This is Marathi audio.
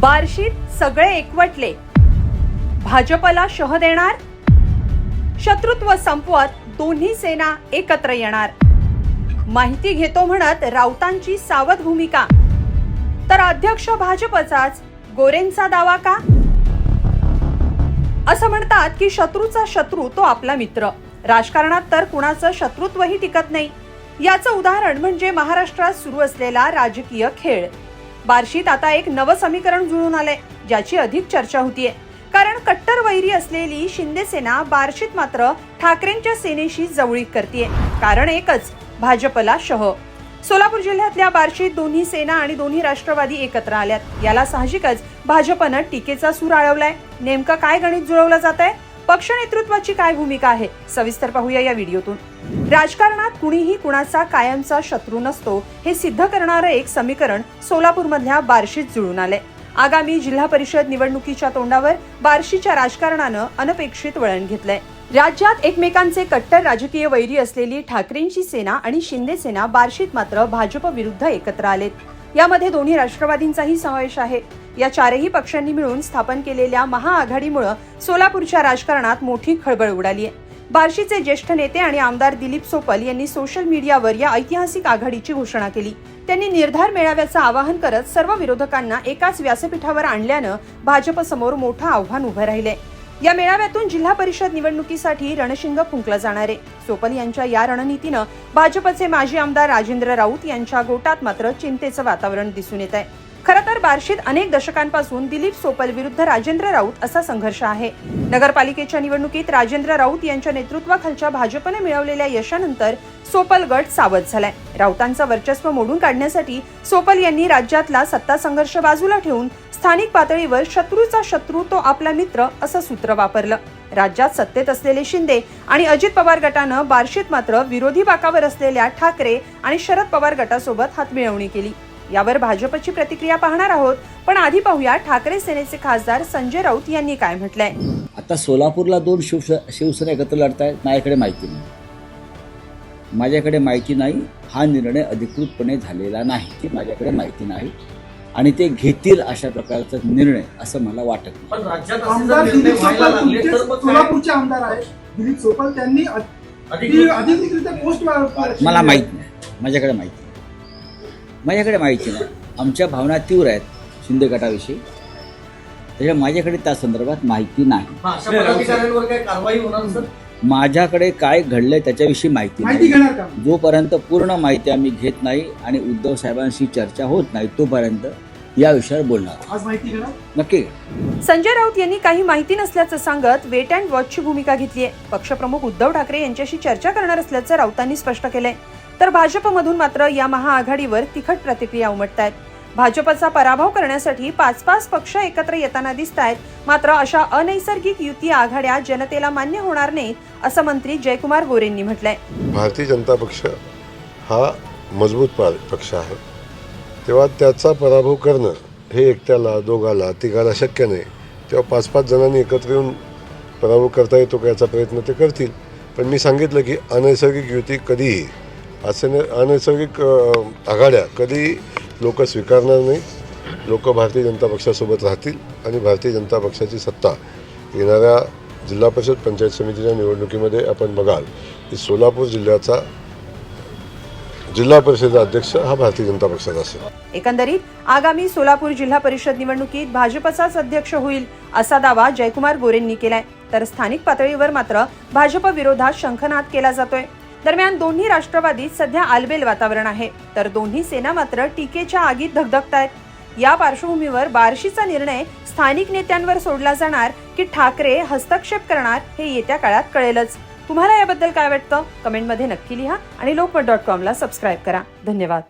बार्शीत सगळे एकवटले. भाजपला शह देणार? शत्रुत्व संपवत दोन्ही सेना एकत्र येणार. माहिती घेतो म्हणत राऊतांची सावध भूमिका. तर अध्यक्ष भाजपचाच गोरेंचा दावा का? असं म्हणतात की शत्रूचा शत्रू तो आपला मित्र. राजकारणात तर कुणाचं शत्रुत्वही टिकत नाही. याचं उदाहरण म्हणजे महाराष्ट्रात सुरू असलेला राजकीय खेळ. बार्शीत आता एक नवं समीकरण जुळून आलंय ज्याची अधिक चर्चा होतीये. कारण कट्टर वैरी असलेली शिंदे सेना बार्शीत मात्र ठाकरेंच्या सेनेशी जवळीक करतीये. कारण एकच भाजपला शह. सोलापूर जिल्ह्यातल्या बार्शीत दोन्ही सेना आणि दोन्ही राष्ट्रवादी एकत्र आल्यात. याला साहजिकच भाजपनं टीकेचा सूर आळवलाय. नेमकं काय गणित जुळवलं जात आहे पक्ष नेतृत्वाची काय भूमिका आहे? सविस्तर पाहूया या व्हिडिओतून. राजकारणात कुणीही कुणाचा कायमचा शत्रू नसतो हे सिद्ध करणारं एक समीकरण सोलापूरमधल्या बार्शीत जुळून आलंय. आगामी जिल्हा परिषद निवडणुकीच्या तोंडावर बार्शीच्या राजकारणानं अनपेक्षित वळण घेतलंय. राज्यात एकमेकांचे कट्टर राजकीय वैरी असलेली ठाकरेंची सेना आणि शिंदे सेना बार्शीत मात्र भाजप विरुद्ध एकत्र आलेत. यामध्ये दोन्ही राष्ट्रवादींचाही समावेश आहे. या चारही पक्षांनी मिळून स्थापन केलेल्या महाआघाडीमुळे सोलापूरच्या राजकारणात मोठी खळबळ उडाली आहे. बार्शीचे ज्येष्ठ नेते आणि आमदार दिलीप सोपल यांनी सोशल मीडियावर या ऐतिहासिक आघाडीची घोषणा केली. त्यांनी निर्धार मेळाव्याचं आवाहन करत सर्व विरोधकांना एकाच व्यासपीठावर आणल्यानं भाजपसमोर मोठं आव्हान उभं राहिले या मेळाव्यातून जिल्हा परिषद निवडणुकीसाठी रणशिंग फुंकलं जाणार आहे. सोपल यांच्या या रणनीतीनं भाजपचे माजी आमदार राजेंद्र राऊत यांच्या गोटात मात्र चिंतेचं वातावरण दिसून येत आहे खरं तर बार्शीत अनेक दशकांपासून दिलीप सोपल विरुद्ध राजेंद्र राऊत असा संघर्ष आहे. नगरपालिकेच्या निवडणुकीत राजेंद्र राऊत यांच्या नेतृत्वाखालच्या भाजपने मिळवलेल्या यशानंतर सोपल गट सावध झालाय. राऊतांचं वर्चस्व मोडून काढण्यासाठी सोपल यांनी राज्यातला सत्ता संघर्ष बाजूला ठेवून स्थानिक पातळीवर शत्रूचा शत्रू तो आपला मित्र असं सूत्र वापरलं. राज्यात सत्तेत असलेले शिंदे आणि अजित पवार गटानं बार्शीत मात्र विरोधी बाकावर असलेल्या ठाकरे आणि शरद पवार गटासोबत हातमिळवणी केली. यावर भाजपची प्रतिक्रिया पाहणार आहोत पण आधी पाहूया ठाकरे सेनेचे खासदार संजय राऊत यांनी काय म्हटलंय. आता सोलापूरला दोन शिवस शिवसेना एकत्र लढतायत माझ्याकडे माहिती नाही. माझ्याकडे माहिती नाही हा निर्णय अधिकृतपणे झालेला नाही ती माझ्याकडे माहिती नाही. आणि ते घेतील अशा प्रकारचा निर्णय असं मला वाटत नाही. पण राज्यात असे आमदार जर निर्णय दिलीप व्हायला सोपल लागले तुमचे तर मग काय? सोलापूरचे आमदार आहेत. दिलीप सोपल त्यांनी अति- अधिकृत- अधिकृतरित्या पोस्ट वा- मला माहीत नाही. माझ्याकडे माहिती नाही. माझ्याकडे माहिती नाही. आमच्या भावना तीव्र आहेत शिंदे गटाविषयी. त्याच्यामुळे माझ्याकडे त्या संदर्भात माहिती नाही. मग अशा पदाधिकाऱ्यांवर काय कारवाई होणार सर? माझ्याकडे काय घडलंय त्याच्याविषयी माहिती माहिती नाही. घेणार का? जोपर्यंत पूर्ण माहिती आम्ही घेत नाही आणि उद्धव साहेबांशी चर्चा होत नाही तोपर्यंत या विषयावर बोलणार आज माहिती घेणार? नक्की. संजय राऊत यांनी काही माहिती नसल्याचं सांगत वेट अँड वॉचची भूमिका घेतली आहे. पक्षप्रमुख उद्धव ठाकरे यांच्याशी चर्चा करणार असल्याचं राऊतांनी स्पष्ट केलंय. तर भाजपमधून मात्र या महाआघाडीवर तिखट प्रतिक्रिया उमटत आहेत भाजपचा पराभव करण्यासाठी पाच पाच पक्ष एकत्र येताना दिसत आहेत मात्र अशा अनैसर्गिक युती आघाड्या जनतेला मान्य होणार नाहीत असं मंत्री जयकुमार गोरेंनी म्हटलंय. भारतीय जनता पक्ष हा मजबूत पक्ष आहे. तेव्हा त्याचा पराभव करणं हे एकट्याला दोघाला तिघाला शक्य नाही. तेव्हा पाच पाच जणांनी एकत्र येऊन पराभव करता येतो का याचा प्रयत्न ते करतील. पण मी सांगितलं की अनैसर्गिक युती कधीही असे न अनैसर्गिक आघाड्या कधी लोक स्वीकारणार नाहीत लोक भारतीय जनता पक्षासोबत राहतील आणि भारतीय जनता पक्षाची सत्ता येणाऱ्या जिल्हा परिषद पंचायत समितीच्या निवडणुकीमध्ये आपण बघाल की सोलापूर जिल्ह्याचा जिल्हा परिषदेचा अध्यक्ष हा भारतीय जनता पक्षाचा असेल. एकंदरीत आगामी सोलापूर जिल्हा परिषद निवडणुकीत भाजपचाच अध्यक्ष होईल असा दावा जयकुमार गोरेंनी केलाय. तर स्थानिक पातळीवर मात्र भाजप विरोधात शंखनाद केला जातोय. दरम्यान दोन्ही राष्ट्रवादीत सध्या आलबेल वातावरण आहे. तर दोन्ही सेना मात्र टीकेच्या आगीत धगधगतायत. या पार्श्वभूमीवर बार्शीचा निर्णय स्थानिक नेत्यांवर सोडला जाणार की ठाकरे हस्तक्षेप करणार हे येत्या काळात कळेलच. तुम्हाला याबद्दल काय वाटतं? कमेंटमध्ये नक्की लिहा आणि लोकमत डॉट कॉमला सबस्क्राईब करा. धन्यवाद.